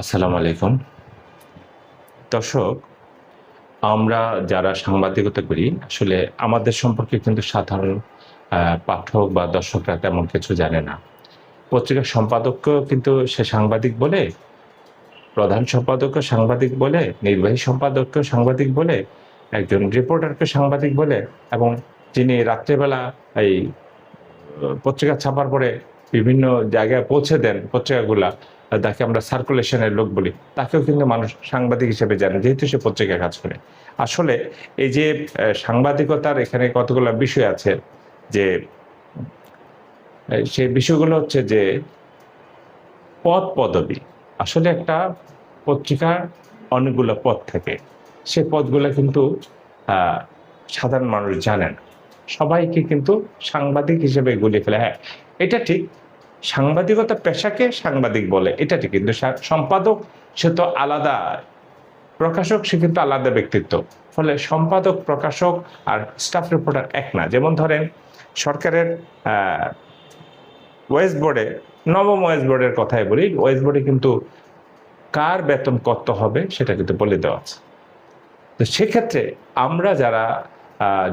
আসসালামু আলাইকুম। দর্শক, আমরা যারা সাংবাদিকতা করি, আসলে আমাদের সম্পর্কে কিন্তু সাধারণ পাঠক বা দর্শকরা তেমন কিছু জানে না। পত্রিকার সম্পাদককেও কিন্তু সে সাংবাদিক বলে, প্রধান সম্পাদককে সাংবাদিক বলে, নির্বাহী সম্পাদককে সাংবাদিক বলে, একজন রিপোর্টারকে সাংবাদিক বলে, এবং যিনি রাত্রেবেলা এই পত্রিকা ছাপার পরে বিভিন্ন জায়গায় পৌঁছে দেন পত্রিকাগুলা তাকে আমরা সার্কুলেশনের লোক বলি, তাকেও কিন্তু মানুষ সাংবাদিক হিসেবে জানে, যেহেতু সে পত্রিকায় কাজ করে। আসলে এই যে সাংবাদিকতার এখানে কতগুলো বিষয় আছে, যে সেই বিষয়গুলো হচ্ছে যে পদ পদবি। আসলে একটা পত্রিকার অনেকগুলো পদ থাকে। সে পদগুলো কিন্তু সাধারণ মানুষ জানে না সবাইকে কিন্তু সাংবাদিক হিসেবে গুলিয়ে ফেলে। হ্যাঁ এটা ঠিক সাংবাদিকতা পেশাকে সাংবাদিক বলে, এটা ঠিক, কিন্তু সম্পাদক সে তো আলাদা। প্রকাশক সে কিন্তু আলাদা ব্যক্তিত্ব। ফলে সম্পাদক, প্রকাশক আর স্টাফ রিপোর্টার এক না। যেমন ধরেন, সরকারের ওয়েস্ট বোর্ডে নবম ওয়েস্ট বোর্ডের কথাই বলি ওয়েস্ট বোর্ডে কিন্তু কার বেতন কত হবে সেটা কিন্তু বলে দেওয়া আছে। তো সেক্ষেত্রে আমরা যারা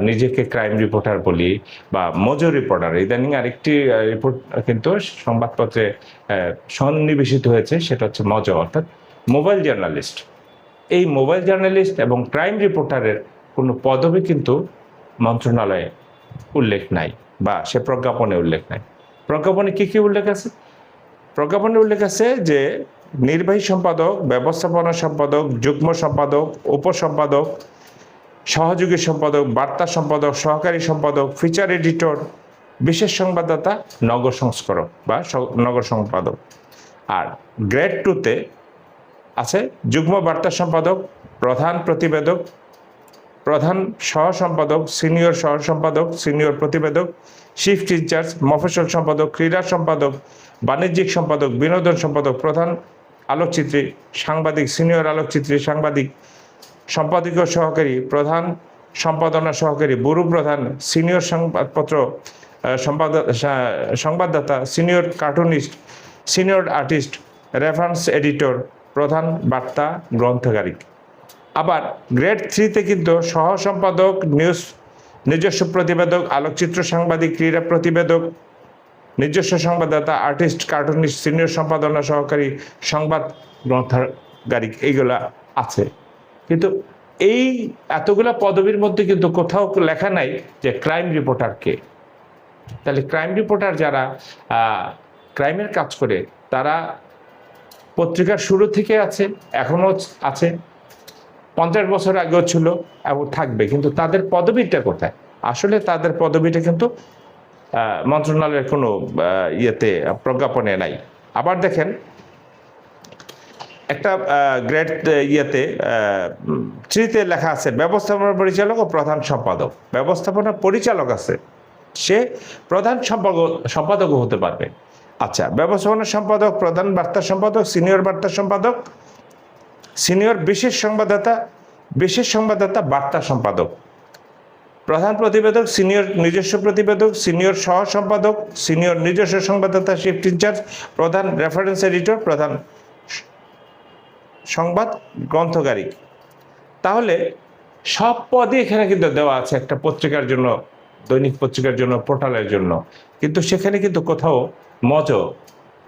নিজেকে ক্রাইম রিপোর্টার বলি বা মজুর রিপোর্টার ইদানিং আরেকটি রিপোর্ট কিন্তু সংবাদপত্রে সন্নিবেশিত হয়েছে, সেটা হচ্ছে মজ অর্থাৎ মোবাইল জার্নালিস্ট এই মোবাইল জার্নালিস্ট এবং ক্রাইম রিপোর্টারের কোনো পদবি কিন্তু মন্ত্রণালয়ে উল্লেখ নাই বা সে প্রজ্ঞাপনে উল্লেখ নাই। প্রজ্ঞাপনে কি কি উল্লেখ আছে? প্রজ্ঞাপনে উল্লেখ আছে যে নির্বাহী সম্পাদক, ব্যবস্থাপনা সম্পাদক, যুগ্ম সম্পাদক উপসম্পাদক সহযোগী সম্পাদক, বার্তা সম্পাদক, সহকারী সম্পাদক ফিচার এডিটর বিশেষ সংবাদদাতা, নগর সংস্করক বা নগর সম্পাদক। আর গ্রেড টুতে আছে যুগ্ম বার্তা সম্পাদক, প্রধান প্রতিবেদক, প্রধান সহ সম্পাদক সিনিয়র সহ সম্পাদক সিনিয়র প্রতিবেদক শিফট ইনচার্জ মফস্বল সম্পাদক, ক্রীড়া সম্পাদক, বাণিজ্যিক সম্পাদক, বিনোদন সম্পাদক, প্রধান আলোকচিত্রী, সাংবাদিক সিনিয়র আলোকচিত্রী, সাংবাদিক সম্পাদকীয় সহকারী প্রধান, সম্পাদনা সহকারী বুরু প্রধান, সিনিয়র সংবাদপত্র সম্পাদ সংবাদদাতা, senior cartoonist, senior artist, reference editor, প্রধান বার্তা গ্রন্থকারী আবার গ্রেড থ্রিতে কিন্তু সহ সম্পাদক নিউজ, নিজস্ব প্রতিবেদক, আলোকচিত্র সাংবাদিক, ক্রীড়া প্রতিবেদক, নিজস্ব সংবাদদাতা, আর্টিস্ট, কার্টুনিস্ট, সিনিয়র সম্পাদনা সহকারী, সংবাদ গ্রন্থাগারিক, এইগুলা আছে। কিন্তু এই এতগুলা পদবীর মধ্যে কিন্তু কোথাও লেখা নাই যে ক্রাইম রিপোর্টার কে। তাহলে ক্রাইম রিপোর্টার যারা ক্রাইমের কাজ করে, তারা পত্রিকার শুরু থেকে আছে, এখনও আছে, পঞ্চাশ বছর আগেও ছিল এবং থাকবে, কিন্তু তাদের পদবিটা কোথায়? আসলে তাদের পদবিটা কিন্তু মন্ত্রণালয়ের কোনো ইয়েতে, প্রজ্ঞাপনে নাই। আবার দেখেন একটা গ্রেড ইয়েতে থ্রিতে লেখা আছে, ব্যবস্থাপনা পরিচালক ও প্রধান সম্পাদক। ব্যবস্থাপনা পরিচালক আছে, সে প্রধান সম্পাদক, সম্পাদকও হতে পারবে। আচ্ছা ব্যবস্থাপনা সম্পাদক, প্রধান বার্তা সম্পাদক, সিনিয়র বার্তা সম্পাদক। সিনিয়র বিশেষ সংবাদদাতা বিশেষ সংবাদদাতা, বার্তা সম্পাদক। প্রধান প্রতিবেদক, সিনিয়র নিজস্ব প্রতিবেদক, সিনিয়র সহ সম্পাদক সিনিয়র নিজস্ব সংবাদদাতা, শিফট ইনচার্জ, প্রধান রেফারেন্স এডিটর, প্রধান সংবাদ গ্রন্থকারী। তাহলে সব পদই এখানে কিন্তু দেওয়া আছে একটা পত্রিকার জন্য, দৈনিক পত্রিকার জন্য, পোর্টালের জন্য। কিন্তু সেখানে কিন্তু কোথাও মজ,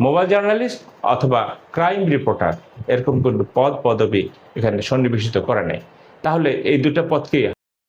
মোবাইল জার্নালিস্ট অথবা ক্রাইম রিপোর্টার এরকম কোনো পদ, পদবি এখানে সন্নিবেশিত করা নেই। তাহলে এই দুটা পদকে